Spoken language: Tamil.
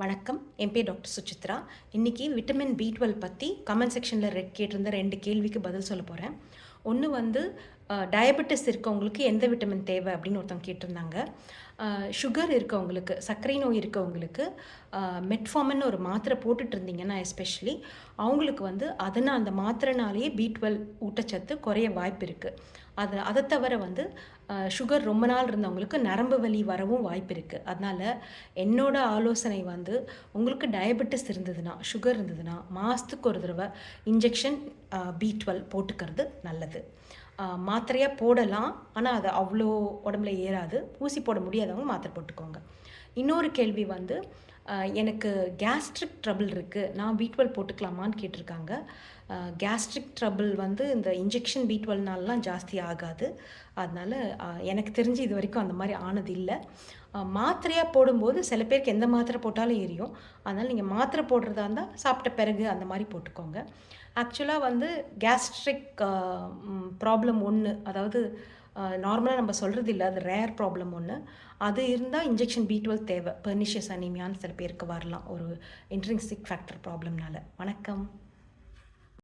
வணக்கம். என் பேர் டாக்டர் சுசித்ரா. இன்றைக்கி விட்டமின் பி டுவெல் பற்றி கமெண்ட் செக்ஷனில் ரெட் கேட்டிருந்த ரெண்டு கேள்விக்கு பதில் சொல்ல போகிறேன் ஒன்று வந்து டயபெட்டிஸ் இருக்கவங்களுக்கு எந்த விட்டமின் தேவை அப்படின்னு ஒருத்தவங்க கேட்டிருந்தாங்க. சுகர் இருக்கவங்களுக்கு சர்க்கரை நோய் இருக்கவங்களுக்கு மெட்ஃபார்மன் ஒரு மாத்திரை போட்டுட்டு இருந்தீங்கன்னா எஸ்பெஷலி அவங்களுக்கு வந்து அதனால் அந்த மாத்திரைனாலேயே பி டுவெல் ஊட்டச்சத்து குறைய வாய்ப்பு இருக்குது அது அதை தவிர வந்து சுகர் ரொம்ப நாள் இருந்தவங்களுக்கு நரம்பு வலி வரவும் வாய்ப்பு இருக்குது அதனால் என்னோட ஆலோசனை வந்து உங்களுக்கு டயபெட்டிஸ் இருந்ததுன்னா சுகர் இருந்ததுன்னா மாதத்துக்கு ஒரு தடவை இன்ஜெக்ஷன் பி டுவெல் போட்டுக்கிறது நல்லது. மாத்திரையாக போடலாம். ஆனால் அது அவ்வளோ உடம்புல ஏறாது. ஊசி போட முடியாதவங்க மாத்திரை போட்டுக்கோங்க. இன்னொரு கேள்வி வந்து எனக்கு கேஸ்ட்ரிக் ட்ரபிள் இருக்குது நான் பி போட்டுக்கலாமான்னு கேட்டிருக்காங்க. கேஸ்ட்ரிக் ட்ரபிள் வந்து இந்த இன்ஜெக்ஷன் பீட்வெல்னாலலாம் ஜாஸ்தி ஆகாது. அதனால் எனக்கு தெரிஞ்சு இது வரைக்கும் அந்த மாதிரி ஆனது இல்லை. மாத்திரையாக போடும்போது சில பேருக்கு எந்த மாத்திரை போட்டாலும் எரியும். அதனால் நீங்கள் மாத்திரை போடுறதா இருந்தால் சாப்பிட்ட பிறகு அந்த மாதிரி போட்டுக்கோங்க. ஆக்சுவலாக வந்து கேஸ்ட்ரிக் ப்ராப்ளம் ஒன்று அதாவது நார்மலாக நம்ம சொல்கிறது இல்லை அது ரேர் ப்ராப்ளம் ஒன்று அது இருந்தால் இன்ஜெக்ஷன் பி டுவெல் தேவை. பெர்னிஷியஸ் அனிமியான்னு சில பேருக்கு வரலாம். ஒரு இன்ட்ரின்சிக் ஃபேக்டர் ப்ராப்ளம்னால வணக்கம்.